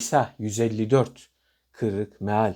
Nisa 154 kırık meal.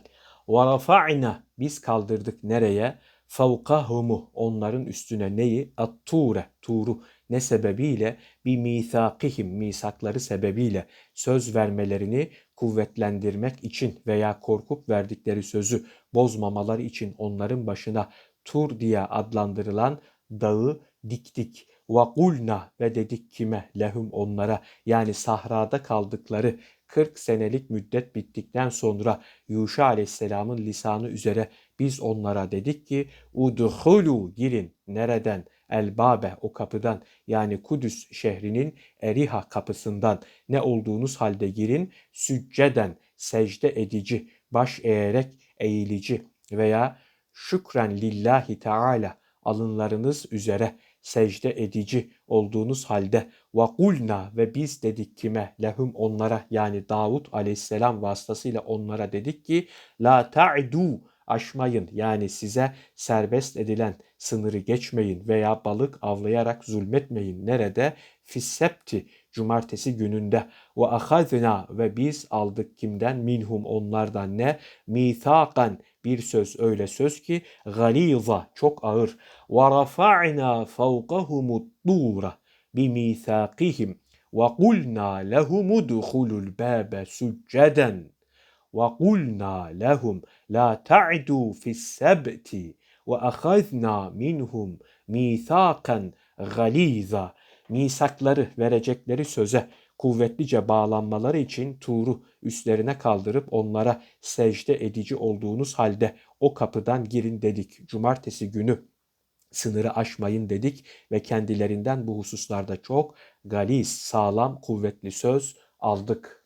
Ve rafa'na biz kaldırdık nereye? Fevkahumu onların üstüne neyi? At-ture, turu ne sebebiyle? Bir misakihim misakları sebebiyle söz vermelerini kuvvetlendirmek için veya korkup verdikleri sözü bozmamaları için onların başına Tur diye adlandırılan dağı diktik. Ve kulna ve dedik kime lehum onlara yani sahrada kaldıkları 40 senelik müddet bittikten sonra Yuşa aleyhisselamın lisanı üzere biz onlara dedik ki udhulu girin nereden? Elbabe o kapıdan yani Kudüs şehrinin Eriha kapısından. Ne olduğunuz halde girin sücceden secde edici baş eğerek eğilici veya şükren lillahi teala alınlarınız üzere secde edici olduğunuz halde ve kulna ve biz dedik kime? Lehum onlara yani Davut aleyhisselam vasıtasıyla onlara dedik ki la ta'du aşmayın. Yani size serbest edilen sınırı geçmeyin veya balık avlayarak zulmetmeyin. Nerede? Fissepti cumartesi gününde. Ve ahazna ve biz aldık kimden? Minhum onlardan. Ne? Mithakan bir söz öyle söz ki galiza çok ağır. Ve rafa'na fawqahumut tura bimithaqihim ve kulna lehum udkhulul babe succeden lehum la ta'du fis sebti ve ahazna minhum mithakan galiza misakları verecekleri söze kuvvetlice bağlanmaları için Tur'u üstlerine kaldırıp onlara secde edici olduğunuz halde o kapıdan girin dedik. Cumartesi günü sınırı aşmayın dedik ve kendilerinden bu hususlarda çok galis, sağlam, kuvvetli söz aldık.